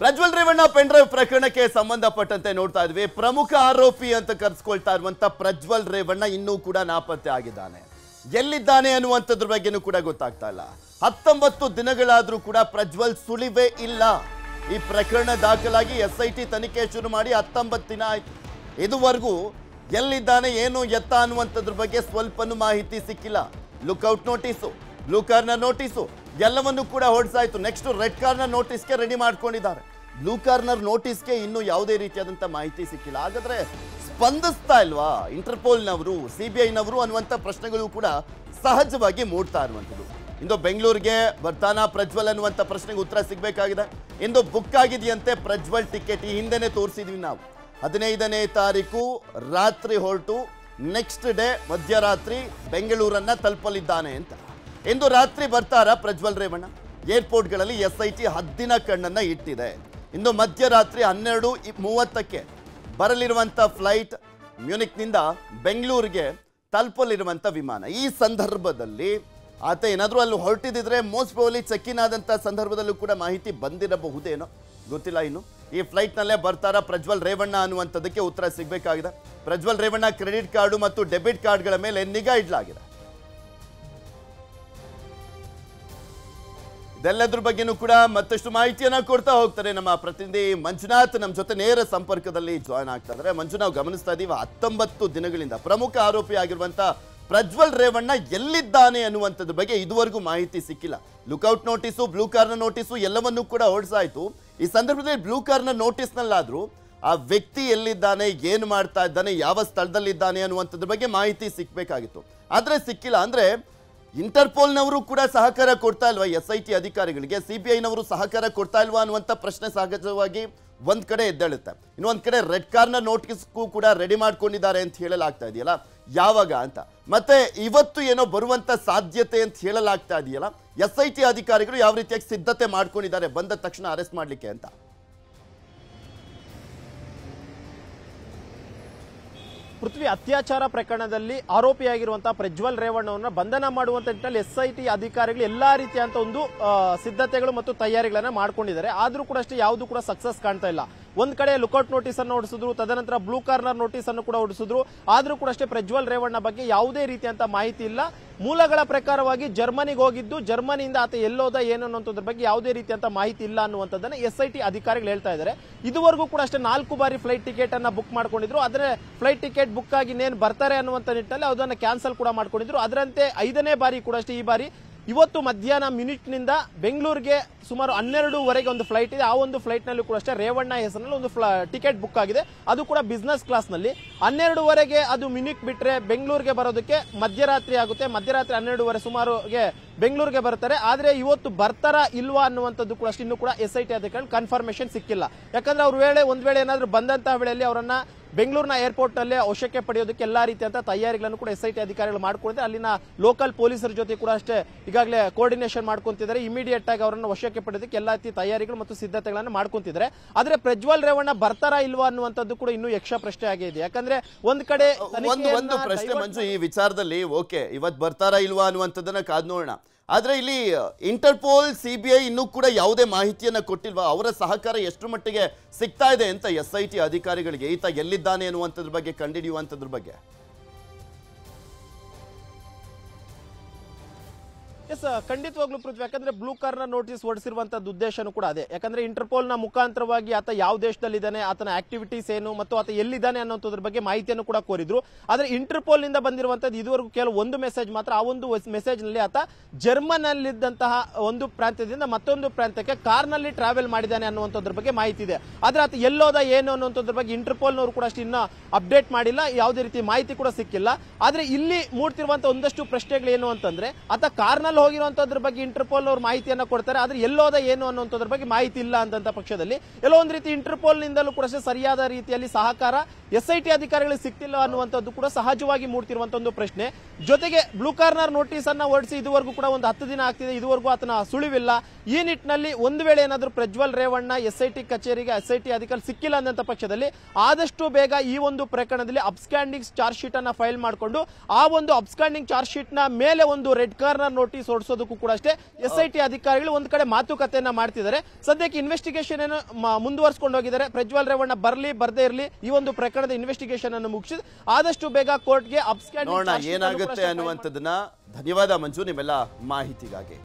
Prajwal Revanna pen drive ಪ್ರಕರಣಕ್ಕೆ ಸಂಬಂಧಪಟ್ಟಂತೆ ನೋಡ್ತಾ ಇದ್ವಿ. ಪ್ರಮುಖ ಆರೋಪಿ ಅಂತ ಕರೆಸ್ಕೊಳ್ತಾ ಇರುವಂತ ಪ್ರಜ್ವಲ್ ರೇವಣ್ಣ ಇನ್ನೂ ಕೂಡ ನಾಪತ್ತೆ ಆಗಿದ್ದಾನೆ. ಎಲ್ಲಿದ್ದಾನೆ ಅನ್ನುವಂಥದ್ರ ಬಗ್ಗೆನೂ ಕೂಡ ಗೊತ್ತಾಗ್ತಾ ಇಲ್ಲ. ಹತ್ತೊಂಬತ್ತು ದಿನಗಳಾದರೂ ಕೂಡ ಪ್ರಜ್ವಲ್ ಸುಳಿವೇ ಇಲ್ಲ. ಈ ಪ್ರಕರಣ ದಾಖಲಾಗಿ ಎಸ್ ಐ ತನಿಖೆ ಶುರು ಮಾಡಿ ಹತ್ತೊಂಬತ್ತು ದಿನ ಆಯ್ತು. ಇದುವರೆಗೂ ಎಲ್ಲಿದ್ದಾನೆ, ಏನು ಎತ್ತ ಅನ್ನುವಂಥದ್ರ ಬಗ್ಗೆ ಸ್ವಲ್ಪನೂ ಮಾಹಿತಿ ಸಿಕ್ಕಿಲ್ಲ. Lookout notice blue corner notice ಎಲ್ಲವನ್ನು ಕೂಡ ಹೊಡ್ಸಾಯ್ತು. ನೆಕ್ಸ್ಟ್ ರೆಡ್ ಕಾರ್ನರ್ ನೋಟಿಸ್ಗೆ ರೆಡಿ ಮಾಡ್ಕೊಂಡಿದ್ದಾರೆ. ಬ್ಲೂ ಕಾರ್ನರ್ ನೋಟಿಸ್ಗೆ ಇನ್ನೂ ಯಾವುದೇ ರೀತಿಯಾದಂಥ ಮಾಹಿತಿ ಸಿಕ್ಕಿಲ್ಲ. ಹಾಗಾದ್ರೆ ಸ್ಪಂದಿಸ್ತಾ ಇಲ್ವಾ? ಇಂಟರ್ಪೋಲ್ನವರು ಸಿ ಬಿ ಐನವರು ಅನ್ನುವಂಥ ಪ್ರಶ್ನೆಗಳು ಕೂಡ ಸಹಜವಾಗಿ ಮೂಡ್ತಾ ಇರುವಂಥದ್ದು. ಇಂದು ಬೆಂಗಳೂರಿಗೆ ಬರ್ತಾನ ಪ್ರಜ್ವಲ್ ಅನ್ನುವಂಥ ಪ್ರಶ್ನೆಗೆ ಉತ್ತರ ಸಿಗಬೇಕಾಗಿದೆ. ಇಂದು ಬುಕ್ ಆಗಿದೆಯಂತೆ ಪ್ರಜ್ವಲ್ ಟಿಕೆಟ್ ಈ ಹಿಂದೆನೆ ತೋರಿಸಿದ್ವಿ ನಾವು. ಹದಿನೈದನೇ ತಾರೀಕು ರಾತ್ರಿ ಹೊರಟು ನೆಕ್ಸ್ಟ್ ಡೇ ಮಧ್ಯರಾತ್ರಿ ಬೆಂಗಳೂರನ್ನ ತಲುಪಲಿದ್ದಾನೆ ಅಂತ. ಇಂದು ರಾತ್ರಿ ಬರ್ತಾರ ಪ್ರಜ್ವಲ್ ರೇವಣ್ಣ? ಏರ್ಪೋರ್ಟ್ಗಳಲ್ಲಿ ಎಸ್ ಐ ಟಿ ಹದ್ದಿನ ಕಣ್ಣನ್ನು ಇಟ್ಟಿದೆ. ಇಂದು ಮಧ್ಯರಾತ್ರಿ ಹನ್ನೆರಡು ಮೂವತ್ತಕ್ಕೆ ಬರಲಿರುವಂಥ ಫ್ಲೈಟ್ ಮ್ಯೂನಿಕ್ನಿಂದ ಬೆಂಗಳೂರಿಗೆ ತಲುಪಲಿರುವಂಥ ವಿಮಾನ. ಈ ಸಂದರ್ಭದಲ್ಲಿ ಆತ ಏನಾದರೂ ಅಲ್ಲಿ ಹೊರಟಿದ್ರೆ ಮೋಸ್ಟ್ ಪ್ರೋಲಿ ಚೆಕ್ಕಿನ್ ಆದಂಥ ಸಂದರ್ಭದಲ್ಲೂ ಕೂಡ ಮಾಹಿತಿ ಬಂದಿರಬಹುದೇನೋ ಗೊತ್ತಿಲ್ಲ ಇನ್ನು. ಈ ಫ್ಲೈಟ್ನಲ್ಲೇ ಬರ್ತಾರ ಪ್ರಜ್ವಲ್ ರೇವಣ್ಣ ಅನ್ನುವಂಥದ್ದಕ್ಕೆ ಉತ್ತರ ಸಿಗಬೇಕಾಗಿದೆ. ಪ್ರಜ್ವಲ್ ರೇವಣ್ಣ ಕ್ರೆಡಿಟ್ ಕಾರ್ಡು ಮತ್ತು ಡೆಬಿಟ್ ಕಾರ್ಡ್ಗಳ ಮೇಲೆ ನಿಗಾ ಇಡಲಾಗಿದೆ. ಇದೆಲ್ಲದ್ರ ಬಗ್ಗೆನೂ ಕೂಡ ಮತ್ತಷ್ಟು ಮಾಹಿತಿಯನ್ನ ಕೊಡ್ತಾ ಹೋಗ್ತಾರೆ ನಮ್ಮ ಪ್ರತಿನಿಧಿ ಮಂಜುನಾಥ್. ನಮ್ಮ ಜೊತೆ ನೇರ ಸಂಪರ್ಕದಲ್ಲಿ ಜಾಯ್ನ್ ಆಗ್ತಾ ಇದ್ದಾರೆ. ಮಂಜು ನಾವು ಗಮನಿಸ್ತಾ ಇದೀವಿ, ಹತ್ತೊಂಬತ್ತು ದಿನಗಳಿಂದ ಪ್ರಮುಖ ಆರೋಪಿ ಪ್ರಜ್ವಲ್ ರೇವಣ್ಣ ಎಲ್ಲಿದ್ದಾನೆ ಅನ್ನುವಂಥದ್ರ ಬಗ್ಗೆ ಇದುವರೆಗೂ ಮಾಹಿತಿ ಸಿಕ್ಕಿಲ್ಲ. Lookout notice blue corner notice ಎಲ್ಲವನ್ನೂ ಕೂಡ ಹೊರಡ್ಸಾಯ್ತು ಈ ಸಂದರ್ಭದಲ್ಲಿ ಬ್ಲೂ ಕಾರ್ನ ನೋಟಿಸ್ನಲ್ಲಾದರೂ ಆ ವ್ಯಕ್ತಿ ಎಲ್ಲಿದ್ದಾನೆ, ಏನು ಮಾಡ್ತಾ ಇದ್ದಾನೆ, ಯಾವ ಸ್ಥಳದಲ್ಲಿದ್ದಾನೆ ಅನ್ನುವಂಥದ್ರ ಬಗ್ಗೆ ಮಾಹಿತಿ ಸಿಕ್ಕಬೇಕಾಗಿತ್ತು ಆದರೆ ಸಿಕ್ಕಿಲ್ಲ ಅಂದ್ರೆ ಇಂಟರ್ಪೋಲ್ನವರು ಕೂಡ ಸಹಕಾರ ಕೊಡ್ತಾ ಇಲ್ವಾ? ಎಸ್ ಐ ಟಿ ಅಧಿಕಾರಿಗಳಿಗೆ ಸಿ ಬಿ ಐನವರು ಸಹಕಾರ ಕೊಡ್ತಾ ಇಲ್ವಾ ಅನ್ನುವಂಥ ಪ್ರಶ್ನೆ ಸಹಜವಾಗಿ ಒಂದು ಕಡೆ ಎದ್ದೇಳುತ್ತೆ. ಇನ್ನೊಂದು ಕಡೆ ರೆಡ್ ಕಾರ್ನ ನೋಟಿಸ್ಗೂ ಕೂಡ ರೆಡಿ ಮಾಡ್ಕೊಂಡಿದ್ದಾರೆ ಅಂತ ಹೇಳಲಾಗ್ತಾ ಇದೆಯಲ್ಲ? ಯಾವಾಗ ಅಂತ. ಮತ್ತೆ ಇವತ್ತು ಏನೋ ಬರುವಂಥ ಸಾಧ್ಯತೆ ಅಂತ ಹೇಳಲಾಗ್ತಾ ಇದೆಯಲ್ಲ? ಎಸ್ ಐ ಟಿ ಅಧಿಕಾರಿಗಳು ಯಾವ ರೀತಿಯಾಗಿ ಸಿದ್ಧತೆ ಮಾಡ್ಕೊಂಡಿದ್ದಾರೆ, ಬಂದ ತಕ್ಷಣ ಅರೆಸ್ಟ್ ಮಾಡ್ಲಿಕ್ಕೆ ಅಂತ. ಪೃಥ್ವಿ ಅತ್ಯಾಚಾರ ಪ್ರಕರಣದಲ್ಲಿ ಆರೋಪಿಯಾಗಿರುವಂತಹ ಪ್ರಜ್ವಲ್ ರೇವಣ್ಣವನ್ನ ಬಂಧನ ಮಾಡುವಂತ ನಿಟ್ಟಿನಲ್ಲಿ ಎಸ್ ಅಧಿಕಾರಿಗಳು ಎಲ್ಲಾ ರೀತಿಯಂತ ಒಂದು ಸಿದ್ಧತೆಗಳು ಮತ್ತು ತಯಾರಿಗಳನ್ನ ಮಾಡ್ಕೊಂಡಿದ್ದಾರೆ. ಆದ್ರೂ ಕೂಡ ಅಷ್ಟೇ ಯಾವುದು ಕೂಡ ಸಕ್ಸಸ್ ಕಾಣ್ತಾ ಇಲ್ಲ. ಒಂದ್ ಕಡೆ ಲುಕೌಟ್ ನೋಟಿಸ್ ಅನ್ನು ಹೊಡಿಸಿದ್ರು, ತದನಂತರ ಬ್ಲೂ ಕಾರ್ನರ್ ನೋಟಿಸ್ ಅನ್ನು ಕೂಡ ಹೊಡಿಸಿದ್ರು. ಆದ್ರೂ ಕೂಡ ಅಷ್ಟೇ ಪ್ರಜ್ವಲ್ ರೇವಣ್ಣ ಬಗ್ಗೆ ಯಾವುದೇ ರೀತಿಯಂತ ಮಾಹಿತಿ ಇಲ್ಲ. ಮೂಲಗಳ ಪ್ರಕಾರವಾಗಿ ಜರ್ಮನಿಗೆ ಹೋಗಿದ್ದು, ಜರ್ಮನಿಯಿಂದ ಆತ ಎಲ್ಲೋದ, ಏನು ಅನ್ನೋದ್ರ ಬಗ್ಗೆ ಯಾವುದೇ ರೀತಿಯಂತ ಮಾಹಿತಿ ಇಲ್ಲ ಅನ್ನುವಂಥದ್ದನ್ನ ಎಸ್ ಐ ಟಿ ಅಧಿಕಾರಿಗಳು ಹೇಳ್ತಾ ಇದ್ದಾರೆ. ಇದುವರೆಗೂ ಕೂಡ ಅಷ್ಟೇ ನಾಲ್ಕು ಬಾರಿ ಫ್ಲೈಟ್ ಟಿಕೆಟ್ ಅನ್ನ ಬುಕ್ ಮಾಡ್ಕೊಂಡಿದ್ರು. ಆದರೆ ಫ್ಲೈಟ್ ಟಿಕೆಟ್ ಬುಕ್ ಆಗಿ ಇನ್ನೇನು ಬರ್ತಾರೆ ಅನ್ನುವಂಥ ನಿಟ್ಟಿನಲ್ಲಿ ಅದನ್ನ ಕ್ಯಾನ್ಸಲ್ ಕೂಡ ಮಾಡ್ಕೊಂಡಿದ್ರು. ಅದರಂತೆ ಐದನೇ ಬಾರಿ ಕೂಡ ಅಷ್ಟೇ ಈ ಬಾರಿ ಇವತ್ತು ಮಧ್ಯಾಹ್ನ ಮಿನಿಟ್ನಿಂದ ಬೆಂಗಳೂರಿಗೆ ಸುಮಾರು ಹನ್ನೆರಡುವರೆಗೆ ಒಂದು ಫ್ಲೈಟ್ ಇದೆ. ಆ ಒಂದು ಫ್ಲೈಟ್ನಲ್ಲಿ ಕೂಡ ಅಷ್ಟೇ, ರೇವಣ್ಣ ಹೆಸರಿನಲ್ಲಿ ಒಂದು ಟಿಕೆಟ್ ಬುಕ್ ಆಗಿದೆ. ಅದು ಕೂಡ ಬಿಸ್ನೆಸ್ ಕ್ಲಾಸ್ನಲ್ಲಿ ಹನ್ನೆರಡೂವರೆಗೆ ಅದು ಮಿನಿಟ್ ಬಿಟ್ಟರೆ ಬೆಂಗಳೂರಿಗೆ ಬರೋದಕ್ಕೆ ಮಧ್ಯರಾತ್ರಿ ಆಗುತ್ತೆ. ಮಧ್ಯರಾತ್ರಿ ಹನ್ನೆರಡುವರೆ ಸುಮಾರುಗೆ ಬೆಂಗಳೂರಿಗೆ ಬರ್ತಾರೆ ಆದರೆ ಇವತ್ತು ಬರ್ತಾರಾ ಇಲ್ವಾ ಅನ್ನುವಂಥದ್ದು ಕೂಡ ಅಷ್ಟು ಇನ್ನೂ ಕೂಡ ಎಸ್ ಐ ಟಿ ಅಧಿಕಾರಿ ಕನ್ಫರ್ಮೇಷನ್ ಸಿಕ್ಕಿಲ್ಲ. ಯಾಕಂದ್ರೆ ಅವ್ರ ವೇಳೆ ಒಂದ್ ವೇಳೆ ಏನಾದ್ರು ಬಂದಂತಹ ವೇಳೆಯಲ್ಲಿ ಅವರನ್ನ ಬೆಂಗಳೂರಿನ ಏರ್ಪೋರ್ಟ್ ಅವಶ್ಯಕ್ಕೆ ವಶಕ್ಕೆ ಪಡೆಯೋದಕ್ಕೆ ಎಲ್ಲಾ ರೀತಿಯಂತ ತಯಾರಿಗಳನ್ನು ಕೂಡ ಎಸ್ ಐ ಟಿ ಅಧಿಕಾರಿಗಳು ಮಾಡ್ಕೊಂಡಿದ್ದಾರೆ. ಅಲ್ಲಿನ ಲೋಕಲ್ ಪೊಲೀಸರ ಜೊತೆ ಕೂಡ ಅಷ್ಟೇ ಈಗಾಗಲೇ ಕೋರ್ಡಿನೇಷನ್ ಮಾಡ್ಕೊಂತಿದ್ದಾರೆ. ಇಮಿಡಿಯೇಟ್ ಆಗಿ ಅವರನ್ನು ವಶಕ್ಕೆ ಪಡೆಯೋದಕ್ಕೆ ಎಲ್ಲಾ ರೀತಿ ತಯಾರಿಗಳು ಮತ್ತು ಸಿದ್ಧತೆಗಳನ್ನು ಮಾಡ್ಕೊಂತಿದ್ದಾರೆ. ಆದ್ರೆ ಪ್ರಜ್ವಲ್ ರೇವಣ್ಣ ಬರ್ತಾರಾ ಇಲ್ವಾ ಅನ್ನುವಂಥದ್ದು ಕೂಡ ಇನ್ನೂ ಯಕ್ಷ ಪ್ರಶ್ನೆ ಆಗಿದೆ ಯಾಕಂದ್ರೆ ಒಂದ್ ಕಡೆ ಒಂದು ಒಂದು ಪ್ರಶ್ನೆ ಮಂಜು ಈ ವಿಚಾರದಲ್ಲಿ ಓಕೆ ಇವತ್ತು ಬರ್ತಾರಾ ಇಲ್ವಾ ಅನ್ನುವಂಥದ್ದನ್ನ ಕಾದ್ ನೋಡೋಣ. ಆದ್ರೆ ಇಲ್ಲಿ ಇಂಟರ್ಪೋಲ್ ಸಿ ಬಿ ಐ ಇನ್ನೂ ಕೂಡ ಯಾವುದೇ ಮಾಹಿತಿಯನ್ನು ಕೊಟ್ಟಿಲ್ವಾ? ಅವರ ಸಹಕಾರ ಎಷ್ಟು ಮಟ್ಟಿಗೆ ಸಿಗ್ತಾ ಇದೆ ಅಂತ ಎಸ್ ಐ ಟಿ ಅಧಿಕಾರಿಗಳಿಗೆ? ಈತ ಎಲ್ಲಿದ್ದಾನೆ ಅನ್ನುವಂಥದ್ರ ಬಗ್ಗೆ, ಕಂಡಿಡಿಯುವಂಥದ್ರ ಬಗ್ಗೆ? ಎಸ್ ಖಂಡಿತವಾಗ್ಲೂ ಪೃಥ್ವಿ, ಯಾಕಂದ್ರೆ ಬ್ಲೂ ಕಾರ್ನ ನೋಟಿಸ್ ಹೊಡಿಸಿರುವಂತದ್ದು ಉದ್ದೇಶನೂ ಕೂಡ ಅದೇ. ಯಾಕಂದ್ರೆ ಇಂಟರ್ಪೋಲ್ನ ಮುಖಾಂತರವಾಗಿ ಆತ ಯಾವ ದೇಶದಲ್ಲಿದ್ದಾನೆ, ಆತನ ಆಕ್ಟಿವಿಟೀಸ್ ಏನು, ಮತ್ತು ಆತ ಎಲ್ಲಿದ್ದಾನೆ ಅನ್ನೋದ್ರ ಬಗ್ಗೆ ಮಾಹಿತಿಯನ್ನು ಕೂಡ ಕೋರಿದ್ರು. ಆದ್ರೆ ಇಂಟರ್ಪೋಲ್ನಿಂದ ಬಂದಿರುವಂತದ್ದು ಇದುವರೆಗೂ ಕೆಲವು ಒಂದು ಮೆಸೇಜ್ ಮಾತ್ರ. ಆ ಒಂದು ಮೆಸೇಜ್ನಲ್ಲಿ ಆತ ಜರ್ಮನ್ ನಲ್ಲಿದ್ದಂತಹ ಒಂದು ಪ್ರಾಂತ್ಯದಿಂದ ಮತ್ತೊಂದು ಪ್ರಾಂತ್ಯಕ್ಕೆ ಕಾರ್ನಲ್ಲಿ ಟ್ರಾವೆಲ್ ಮಾಡಿದ್ದಾನೆ ಅನ್ನುವಂಥದ್ರ ಬಗ್ಗೆ ಮಾಹಿತಿ ಇದೆ. ಆದ್ರೆ ಆತ ಎಲ್ಲೋದ ಏನು ಅನ್ನುವಂಥದ್ರ ಬಗ್ಗೆ ಇಂಟರ್ಪೋಲ್ ನವರು ಕೂಡ ಅಷ್ಟು ಇನ್ನೂ ಅಪ್ಡೇಟ್ ಮಾಡಿಲ್ಲ, ಯಾವುದೇ ರೀತಿ ಮಾಹಿತಿ ಕೂಡ ಸಿಕ್ಕಿಲ್ಲ. ಆದ್ರೆ ಇಲ್ಲಿ ಮೂಡ್ತಿರುವಂತ ಒಂದಷ್ಟು ಪ್ರಶ್ನೆಗಳು ಏನು ಅಂತಂದ್ರೆ, ಆತ ಕಾರ್ನಲ್ಲಿ ಹೋಗಿರುವಂತದ್ರ ಬಗ್ಗೆ ಇಂಟರ್ಪೋಲ್ ಅವರು ಮಾಹಿತಿಯನ್ನ ಕೊಡ್ತಾರೆ, ಆದ್ರೆ ಎಲ್ಲೋದ ಏನು ಅನ್ನುವಂಥದ್ರ ಬಗ್ಗೆ ಮಾಹಿತಿ ಇಲ್ಲ ಅಂತಂತ ಪಕ್ಷದಲ್ಲಿ. ಎಲ್ಲೋ ಒಂದ್ ರೀತಿ ಇಂಟರ್ಪೋಲ್ ನಿಂದಲೂ ಕೂಡ ಸರಿಯಾದ ರೀತಿಯಲ್ಲಿ ಸಹಕಾರ ಎಸ್ ಐ ಟಿ ಅಧಿಕಾರಿಗಳಿಗೆ ಸಿಕ್ತಿಲ್ಲ ಅನ್ನುವಂಥದ್ದು ಕೂಡ ಸಹಜವಾಗಿ ಮೂಡ್ತಿರುವಂತ ಒಂದು ಪ್ರಶ್ನೆ. ಜೊತೆಗೆ ಬ್ಲೂ ಕಾರ್ನರ್ ನೋಟಿಸ್ ಅನ್ನ ಹೊರಡಿಸಿ ಇದುವರೆಗೂ ಕೂಡ ಒಂದು ಹತ್ತು ದಿನ ಆಗ್ತಿದೆ. ಇದುವರೆಗೂ ಆತನ ಸುಳಿವಿಲ್ಲ. ಈ ನಿಟ್ಟಿನಲ್ಲಿ ಒಂದು ವೇಳೆ ಏನಾದರೂ Prajwal Revanna S I T ಕಚೇರಿಗೆ ಎಸ್ ಐ ಟಿ ಅಧಿಕಾರಿ ಸಿಕ್ಕಿಲ್ಲ ಅನ್ನಂತ ಪಕ್ಷದಲ್ಲಿ ಆದಷ್ಟು ಬೇಗ ಈ ಒಂದು ಪ್ರಕರಣದಲ್ಲಿ ಅಬ್ಸ್ಕ್ಯಾಂಡಿಂಗ್ ಚಾರ್ಜ್ ಶೀಟ್ ಅನ್ನ ಫೈಲ್ ಮಾಡಿಕೊಂಡು ಆ ಒಂದು ಅಬ್ಸ್ಕ್ಯಾಂಡಿಂಗ್ ಚಾರ್ಜ್ ಶೀಟ್ನ ಮೇಲೆ ಒಂದು ರೆಡ್ ಕಾರ್ನರ್ ನೋಟಿಸ್ ಹೊರಡಿಸೋದಕ್ಕೂ ಕೂಡ ಅಷ್ಟೇ ಎಸ್ ಐ ಟಿ ಅಧಿಕಾರಿಗಳು ಒಂದು ಕಡೆ ಮಾತುಕತೆಯನ್ನ ಮಾಡ್ತಿದ್ದಾರೆ. ಸದ್ಯಕ್ಕೆ ಇನ್ವೆಸ್ಟಿಗೇಷನ್ ಅನ್ನು ಮುಂದುವರಿಸ್ಕೊಂಡು ಹೋಗಿದ್ದಾರೆ. ಪ್ರಜ್ವಲ್ ರೇವಣ್ಣ ಬರಲಿ, ಬರದೇ ಇರಲಿ ಈ ಒಂದು ಪ್ರಕರಣದ ಇನ್ವೆಸ್ಟಿಗೇಷನ್ ಅನ್ನು ಮುಗಿಸಿ ಆದಷ್ಟು ಬೇಗ ಕೋರ್ಟ್ಗೆ ನೋಡೋಣ ಏನಾಗುತ್ತೆ ಅಪ್ಸ್ಕ್ಯಾಂಡ್ ಅನ್ನುವಂಥದ್ದನ್ನ ಧನ್ಯವಾದ ಮಂಜು ನಿಮ್ಮೆಲ್ಲ ಮಾಹಿತಿಗಾಗಿ.